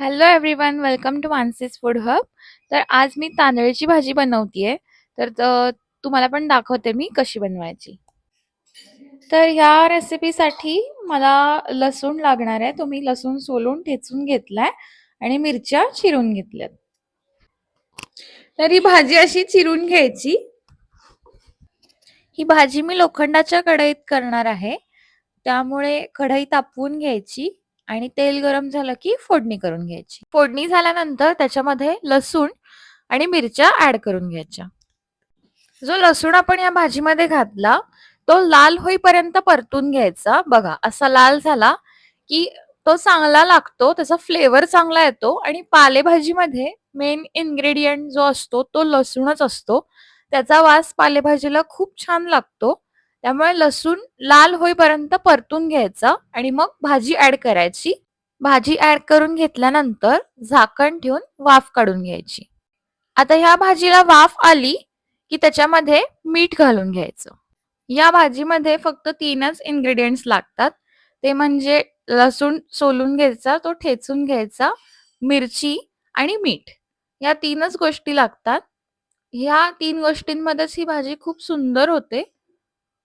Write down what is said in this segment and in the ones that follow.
Hello everyone welcome to Mansi's food hub तर आज मी तांदळाची भाजी बनवतीये. तर तुम्हाला पण दाखवते मी कशी बनवायची. तर ह्या रेसिपीसाठी मला लसूण लागणार आहे. तुम्ही लसूण सोलून ठेचून घेतलाय आणि मिरच्या चिरून घेतल्यात. तर ही भाजी अशी चिरून घ्यायची. ही भाजी मी लोखंडाच्या कढईत करणार आहे. त्यामुळे कढई तापवून घ्यायची. आणि तेल गरम झालं की फोडणी करून घ्यायची. फोडणी झाल्यानंतर त्याच्यामध्ये लसूण आणि मिरच्या ऍड करून घ्यायच्या. जो लसूण आपण या भाजीमध्ये घातला तो लाल होईपर्यंत परतून घ्यायचा. बघा असा लाल झाला की तो चांगला लागतो त्याचा फ्लेवर चांगला येतो आणि पालेभाजीमध्ये मेन इन्ग्रेडियंट जो असतो तो लसूणच असतो. त्याचा वास पालेभाजीला खूप छान लागतो. त्यामुळे लसूण लाल होईपर्यंत परतून घ्यायचं आणि मग भाजी ऍड करायची. भाजी ऍड करून घेतल्यानंतर झाकण ठेवून वाफ काढून घ्यायची. आता ह्या भाजीला वाफ आली की त्याच्यामध्ये मीठ घालून घ्यायचं. या भाजीमध्ये फक्त तीनच इन्ग्रेडियंट्स लागतात. ते म्हणजे लसूण सोलून घ्यायचा तो ठेचून घ्यायचा मिरची आणि मीठ. या तीनच गोष्टी लागतात. ह्या तीन गोष्टींमध्येच ही भाजी खूप सुंदर होते.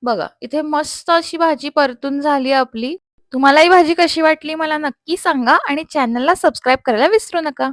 बघा इथे मस्त अशी भाजी परतून झाली आपली. तुम्हाला ही भाजी कशी वाटली मला नक्की सांगा आणि चॅनलला सबस्क्राईब करायला विसरू नका.